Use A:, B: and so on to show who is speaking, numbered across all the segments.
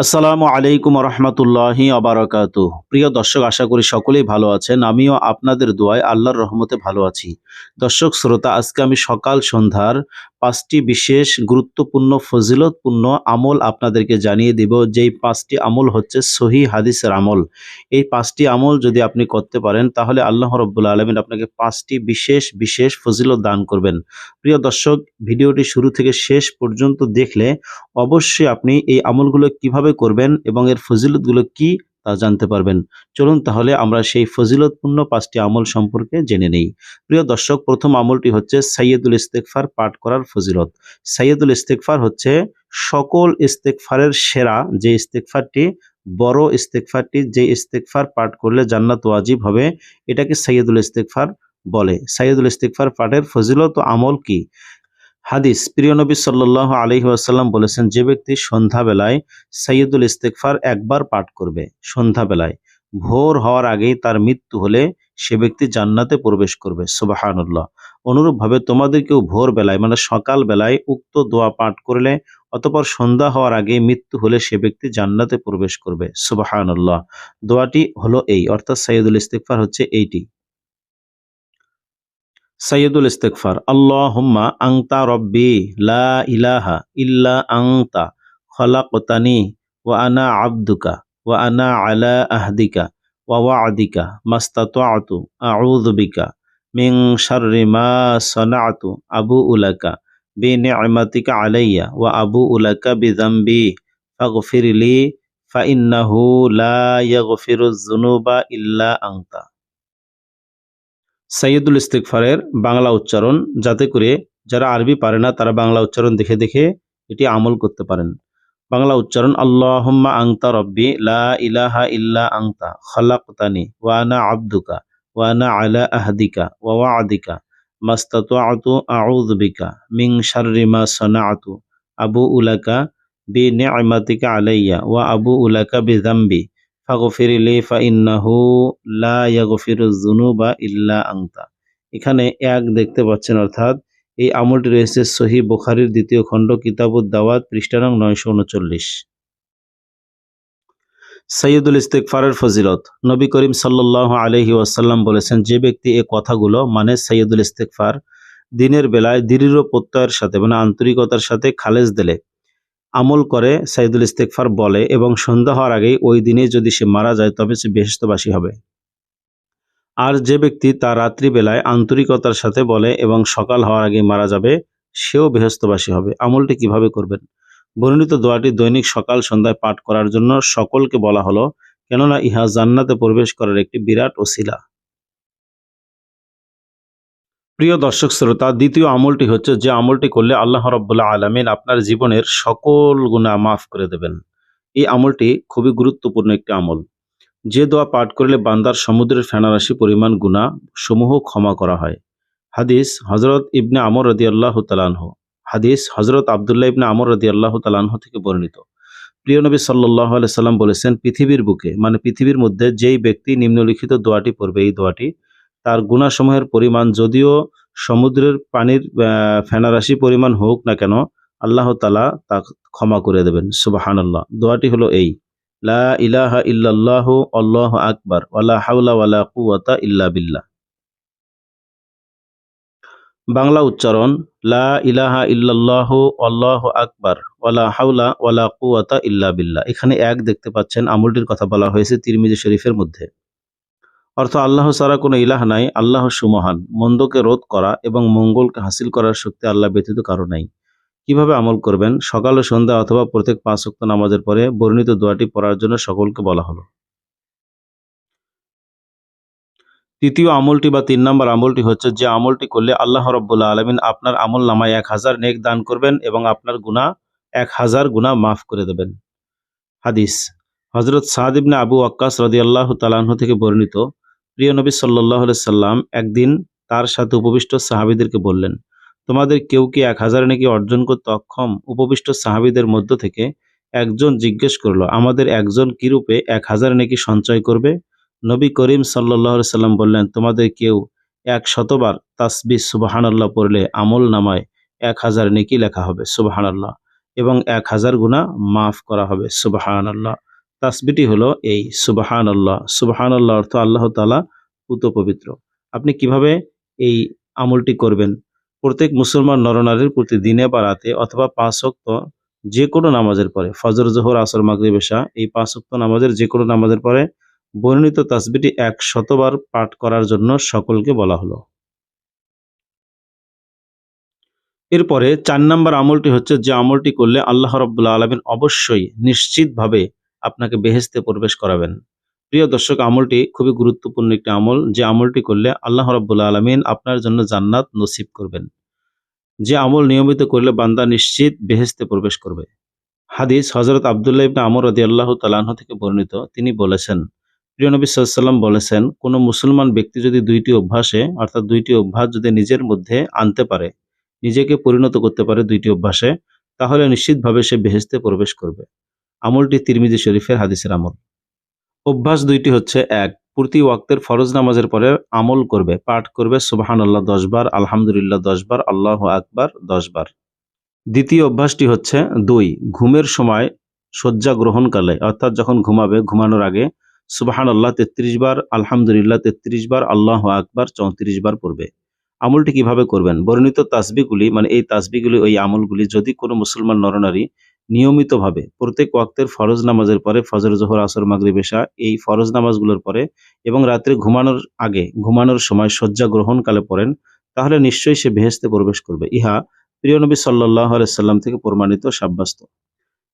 A: আসসালামু আলাইকুম রহমতুল্লাহি আবারকাত। প্রিয় দর্শক, আশা করি সকলেই ভালো আছেন। আমিও আপনাদের দোয়ায় আল্লাহর রহমতে ভালো আছি। দর্শক, শ্রোতা, আজকে আমি সকাল সন্ধ্যার পাঁচটি বিশেষ গুরুত্বপূর্ণ, ফজিলতপূর্ণ আমল আপনাদেরকে জানিয়ে দিব। যেই পাঁচটি আমল হচ্ছে সহি হাদিসের আমল। এই পাঁচটি আমল যদি আপনি করতে পারেন, তাহলে আল্লাহ রব্বুল্লা আলমিন আপনাকে পাঁচটি বিশেষ বিশেষ ফজিলত দান করবেন। প্রিয় দর্শক, ভিডিওটি শুরু থেকে শেষ পর্যন্ত দেখলে অবশ্যই আপনি এই আমলগুলো কীভাবে করবেন এবং এর ফজিলতগুলো কি তা জানতে পারবেন। চলুন তাহলে আমরা সেই ফজিলতপূর্ণ পাঁচটি আমল সম্পর্কে জেনে নেই। প্রিয় দর্শক, প্রথম আমলটি হচ্ছে সাইয়দুল ইস্তেকফার পাঠ করার ফজিলত। সাইয়দুল ইস্তেকফার হচ্ছে সকল ইস্তেকফারের সেরা যে ইস্তেকফারটি বড় ইস্তেকফারটি যে ইস্তেকফার পাঠ করলে জান্নাত ওয়াজিব হবে, এটাকে সাইয়দুল ইস্তেকফার বলে। সাইয়দুল ইস্তেকফার পাঠের ফজিলত আমল কি? হাদিস, প্রিয় নবী সাল্লাহ আলহি আসাল্লাম বলেছেন, যে ব্যক্তি সন্ধ্যাবেলায় সৈয়দুল ইস্তেকফার একবার পাঠ করবে, সন্ধ্যাবেলায়, ভোর হওয়ার আগেই তার মৃত্যু হলে সে ব্যক্তি জান্নাতে প্রবেশ করবে। সুবাহানুল্লাহ। অনুরূপভাবে তোমাদেরকেও ভোর বেলায় মানে সকাল বেলায় উক্ত দোয়া পাঠ করলে, অতপর সন্ধ্যা হওয়ার আগে মৃত্যু হলে সে ব্যক্তি জান্নাতে প্রবেশ করবে। সুবাহানুল্লাহ। দোয়াটি হলো এই, অর্থাৎ সৈয়দুল ইস্তেকফার হচ্ছে এইটি। সৈয়দুল ইস্তেকফার আল্লাহুম্মা আংতা রব্বি লা ইলাহা ইল্লা আংতা খলাকতানি ওয়া আনা আবদুকা ওয়া আনা আলা আহদিকা ওয়া ওয়াদিকা মাস্তাতআতু আউযু বিকা মিন শাররি মা সানাআতু আবু উলাকা বিনি'মাতিকা আলাইয়া ওয়া আবু উলাকা বিযামবি ফাগফিরলি ফাইন্নাহু লা ইয়াগফিরুয যুনুবা ইল্লা আংতা সাইয়দুল ইস্তেকফারের বাংলা উচ্চারণ, যাতে করে যারা আরবি পারে না, তারা বাংলা উচ্চারণ দেখে দেখে এটি আমল করতে পারেন। বাংলা উচ্চারণ, আল্লাহম্মা আংতা রব্বি, লা ইলাহা ইল্লা আংতা খলাকতানি ওয়ানা আব্দুকা ওয়ানা আলা আহদিকা, ওয়া আদিকা মাস্তাতু আউযু বিকা শাররি মা সানাআতু, আবু উলাকা বি নি'মাতিকা আলাইয়া, ওয়া আবু উলাকা বি যামবি। ফাগফিরলি ফাইন্নাহু লা ইয়াগফিরু যুনুবা ইল্লা আংতা এখানে এক দেখতে পাচ্ছেন, অর্থাৎ এই আমলটি রয়েছে সহি বুখারীর দ্বিতীয় খণ্ড, কিতাবুদ দাওয়াত, পৃষ্ঠা নং নয়শো উনচল্লিশ। সৈয়দুল ইস্তেকফারের ফজিলত। নবী করিম সাল্লাহ আলহি ওয়াসাল্লাম বলেছেন, যে ব্যক্তি এ কথাগুলো মানে সৈয়দুল ইস্তেকফার দিনের বেলায় দৃঢ় প্রত্যয়ের সাথে মানে আন্তরিকতার সাথে খালেজ দিলে আমল করে, সাইদুল ইস্তেকফার বলে এবং সন্ধ্যা হওয়ার আগেই ওই দিনে যদি সে মারা যায়, তবে সে বেহস্তবাসী হবে। আর যে ব্যক্তি তার রাত্রিবেলায় আন্তরিকতার সাথে বলে এবং সকাল হওয়ার আগে মারা যাবে, সেও বেহস্তবাসী হবে। আমলটি কীভাবে করবেন? বর্ণিত দোয়াটি দৈনিক সকাল সন্ধ্যায় পাঠ করার জন্য সকলকে বলা হলো, কেননা ইহা জান্নাতে প্রবেশ করার একটি বিরাট ওসিলা। প্রিয় দর্শক শ্রোতা, দ্বিতীয় আমলটি হচ্ছে যে আমলটি করলে আল্লাহ রব্বুল্লাহ আলমিন আপনার জীবনের সকল গুণা মাফ করে দেবেন। এই আমলটি খুবই গুরুত্বপূর্ণ একটি আমল। যে দোয়া পাঠ করলে বান্দার সমুদ্রের ফেনারাশি পরিমাণ গুণা সমূহ ক্ষমা করা হয়। হাদিস হজরত ইবনে আমর রদি আল্লাহ তালানহ হাদিস হজরত আবদুল্লাহ ইবনে আমর রদি আল্লাহ তালানহ থেকে বর্ণিত। প্রিয় নবী সাল্লাহ সাল্লাম বলেছেন, পৃথিবীর বুকে মানে পৃথিবীর মধ্যে যেই ব্যক্তি নিম্নলিখিত দোয়াটি পড়বে, এই দোয়াটি তার গুণাসমূহের পরিমাণ যদিও সমুদ্রের পানির ফেনারাশি পরিমাণ হোক না কেন, আল্লাহ তালা তা ক্ষমা করে দেবেন। সুবাহান আল্লাহ দোয়াটি হলো এই, লা ইলাহা ইল্লাল্লাহ আল্লাহ আকবার ওয়ালা হাউলা ওয়ালা কুয়াতা ইল্লা বিল্লাহ। বাংলা উচ্চারণ, লা ইলাহা ইল্লাল্লাহ আল্লাহ আকবার ওয়ালা হাউলা ওয়ালা কুয়াতা ইল্লা বিল্লাহ। এখানে এক দেখতে পাচ্ছেন, আমলটির কথা বলা হয়েছে তিরমিজি শরীফের মধ্যে। অর্থ আল্লাহ ছাড়া কোনো ইলাহ নাই, আল্লাহ সুমহান। মন্দকে রোধ করা এবং মঙ্গলকে হাসিল করার শক্তি আল্লাহ ব্যতীত কারও নাই। কীভাবে আমল করবেন? সকাল ও সন্ধ্যা অথবা প্রত্যেক পাঁচ অক্ত নামাজের পরে বর্ণিত দোয়াটি পড়ার জন্য সকলকে বলা হলো। তৃতীয় আমলটি বা তিন নম্বর আমলটি হচ্ছে যে আমলটি করলে আল্লাহ রব্বুল্লা আলমিন আপনার আমল নামায় এক হাজার নেক দান করবেন এবং আপনার গুণা এক হাজার গুণা মাফ করে দেবেন। হাদিস। হজরত সাহাদিবনে আবু আক্কাস রদি আল্লাহ তালাহ থেকে বর্ণিত প্রিয় নবী সাল্লাহ সাল্লাম একদিন তার সাথে উপবিষ্ট সাহাবিদেরকে বললেন, তোমাদের কেউ কি এক হাজার নাকি অর্জন করতে অক্ষম উপবিষ্ট সাহাবিদের মধ্য থেকে একজন জিজ্ঞেস করল, আমাদের একজন কিরূপে এক হাজার নাকি সঞ্চয় করবে? নবী করিম সাল্লাহ সাল্লাম বললেন, তোমাদের কেউ এক শতবার তাসবি সুবাহানাল্লাহ পড়লে আমল নামায় এক হাজার নেকি লেখা হবে সুবাহানাল্লাহ এবং এক হাজার গুণা মাফ করা হবে সুবাহান আল্লাহ তাসবিটি হলো এই সুবাহান আল্লাহ সুবাহান আল্লাহ অর্থ আল্লাহ তালা পুত পবিত্র। আপনি কীভাবে এই আমলটি করবেন? প্রত্যেক মুসলমান নরনারীর প্রতি দিনে বা রাতে অথবা পাঁচ অক্ত যে কোনো নামাজের পরে, ফজর, জোহর, আসর, মাগরিব, এশা, এই পাঁচ অক্ত নামাজের যে কোনো নামাজের পরে বর্ণিত তাসবিটি এক শতবার পাঠ করার জন্য সকলকে বলা হলো। এরপরে চার নম্বর আমলটি হচ্ছে যে আমলটি করলে আল্লাহ রব্বুল্লা আলমিন অবশ্যই নিশ্চিতভাবে আপনাকে বেহেস্তে প্রবেশ করাবেন। প্রিয় দর্শক, আমলটি খুবই গুরুত্বপূর্ণ একটি আমল। যে আমলটি করলে আল্লাহ রব্বুল্লা আলমিন আপনার জন্য জান্নাত নসিব করবেন। যে আমল নিয়মিত করলে বান্দা নিশ্চিত বেহেস্তে প্রবেশ করবে। হাদিস হজরত আবদুল্লাহ ইবনা আমর রদি আল্লাহ তালাহ থেকে বর্ণিত। তিনি বলেছেন, প্রিয় নবী সাল্লাম বলেছেন, কোনো মুসলমান ব্যক্তি যদি দুইটি অভ্যাসে, অর্থাৎ দুইটি অভ্যাস যদি নিজের মধ্যে আনতে পারে, নিজেকে পরিণত করতে পারে দুইটি অভ্যাসে, তাহলে নিশ্চিতভাবে সে বেহেস্তে প্রবেশ করবে। আমলটি তিরমিজি শরীফের হাদিসের আমল। অভ্যাস দুইটি হচ্ছে, এক, প্রতি ওয়াক্তের ফরজ নামাজের পরে আমল করবে, পাঠ করবে সুবাহান আল্লাহ দশবার আলহামদুলিল্লাহ দশবার আল্লাহ আকবার দশবার দ্বিতীয় অভ্যাসটি হচ্ছে, দুই, ঘুমের সময় শয্যা গ্রহণকালে, অর্থাৎ যখন ঘুমাবে, ঘুমানোর আগে সুবাহান আল্লাহ তেত্রিশ বার, আলহামদুলিল্লাহ তেত্রিশ বার, আল্লাহ আকবার চৌত্রিশ বার পড়বে। আমলটি কীভাবে করবেন? বর্ণিত তাসবিগুলি মানে এই তাসবিগুলি ওই আমলগুলি যদি কোনো মুসলমান নরনারী নিয়মিতভাবে প্রত্যেক ওয়াক্তের ফরজ নামাজের পরে ফজর, জোহর, আসর মাগরি বেশা এই ফরজ নামাজগুলোর পরে এবং রাত্রে ঘুমানোর আগে ঘুমানোর সময় শয্যা গ্রহণকালে পড়েন, তাহলে নিশ্চয়ই সে বেহেস্তে প্রবেশ করবে। ইহা প্রিয় নবী সাল্লাহ সাল্লাম থেকে প্রমাণিত সাব্যস্ত।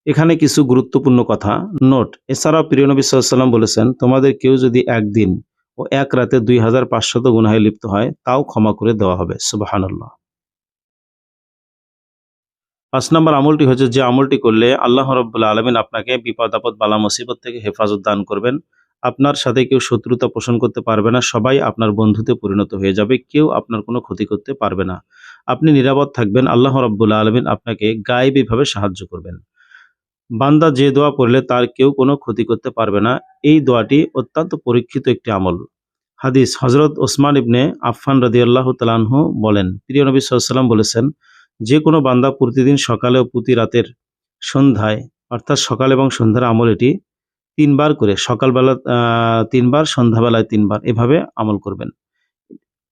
A: এখানে কিছু গুরুত্বপূর্ণ কথা। নোট, এছাড়াও প্রিয় নবী সাল্লাম বলেছেন, তোমাদের কেউ যদি একদিন ও এক রাতে দুই হাজার পাঁচশত গুনাহে লিপ্ত হয়, তাও ক্ষমা করে দেওয়া হবে। সুবাহান্লাহ পাঁচ নম্বর আমলটি হচ্ছে যে আমলটি করলে আল্লাহ রব্বুল্লা আলমিন আপনাকে বিপদ আপদ বালা মুসিবত থেকে হেফাজত দান করবেন। আপনার সাথে কেউ শত্রুতা পোষণ করতে পারবে না, সবাই আপনার বন্ধুতে পরিণত হয়ে যাবে, কেউ আপনার কোনো ক্ষতি করতে পারবে না। আপনি নিরাপদ থাকবেন, আল্লাহ রব্বুল্লা আলমিন আপনাকে গায়েবীভাবে সাহায্য করবেন। বান্দা যে দোয়া পড়লে তার কেউ কোনো ক্ষতি করতে পারবে না, এই দোয়াটি অত্যন্ত পরীক্ষিত একটি আমল। হাদিস হজরত ওসমান ইবনে আফফান রদি আল্লাহ তালাহু বলেন, প্রিয় নবী সাল্লাম বলেছেন যে কোনো বান্দা প্রতিদিন সকালে ও প্রতি রাতের সন্ধ্যায়, অর্থাৎ সকাল এবং সন্ধ্যার আমল এটি তিনবার করে, সকালবেলা তিনবার, সন্ধ্যাবেলায় তিনবার এভাবে আমল করবেন।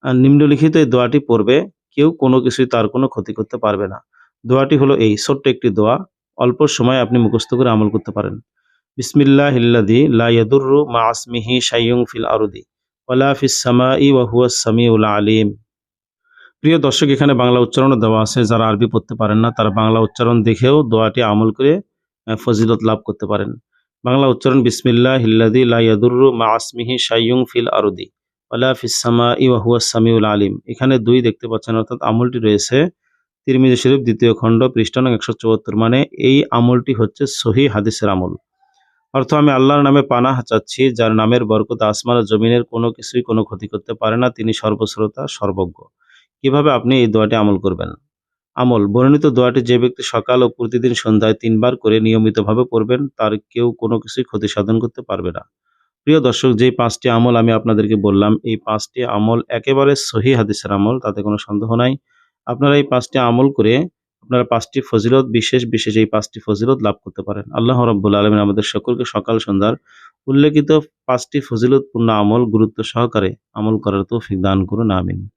A: আর নিম্নলিখিত এই দোয়াটি পড়বে, কেউ কোনো কিছুই তার কোনো ক্ষতি করতে পারবে না। দোয়াটি হলো এই, ছোট্ট একটি দোয়া, অল্প সময় আপনি মুখস্থ করে আমল করতে পারেন। বিসমিল্লাহ লাইয়াদুরু মা আসমিহি সাইয়ুং ফিল আরুদি ওয়ালা ফিস সামাই ওয়া সামিউল আলিম। প্রিয় দর্শক, এখানে বাংলা উচ্চারণও দেওয়া আছে। যারা আরবি পড়তে পারেন না, তারা বাংলা উচ্চারণ দেখেও দোয়াটি আমল করে ফজিলত লাভ করতে পারেন। বাংলা উচ্চারণ, বিসমিল্লাহ হিল্লাদি লাইয়াদুরু মা আসমিহি সাইয়ুং ফিল আরুদি ওয়ালা ফিসামা ওয়া সামিউল আলিম। এখানে দুই দেখতে পাচ্ছেন, অর্থাৎ আমলটি রয়েছে তিরমিজি শরীফ দ্বিতীয় খণ্ড পৃষ্ঠান একশো চুয়াত্তর। মানে এই আমলটি হচ্ছে সহি হাদিসের আমল। অর্থ, আমি আল্লাহর নামে পানাহ চাচ্ছি, যার নামের বরকত আসমান জমিনের কোনো কিছুই কোনো ক্ষতি করতে পারে না। তিনি সর্বশ্রোতা, সর্বজ্ঞ। কীভাবে আপনি এই দোয়াটি আমল করবেন? আমল, বর্ণিত দোয়াটি যে ব্যক্তি সকাল ও প্রতিদিন সন্ধ্যায় তিনবার করে নিয়মিতভাবে পড়বেন, তার কেউ কোনো কিছুই ক্ষতি সাধন করতে পারবে না। প্রিয় দর্শক, যেই পাঁচটি আমল আমি আপনাদেরকে বললাম, এই পাঁচটি আমল একেবারে সহি হাদিসের আমল, তাতে কোনো সন্দেহ নাই। আপনারা এই পাঁচটি আমল করে আপনারা পাঁচটি ফজিলত, বিশেষ বিশেষ এই পাঁচটি ফজিলত লাভ করতে পারেন। আল্লাহ রব্বুল আলমিন আমাদের সকলকে সকাল, সন্ধ্যার উল্লেখিত পাঁচটি ফজিলতপূর্ণ আমল গুরুত্ব সহকারে আমল করার তৌফিক দান করুন, আমিন।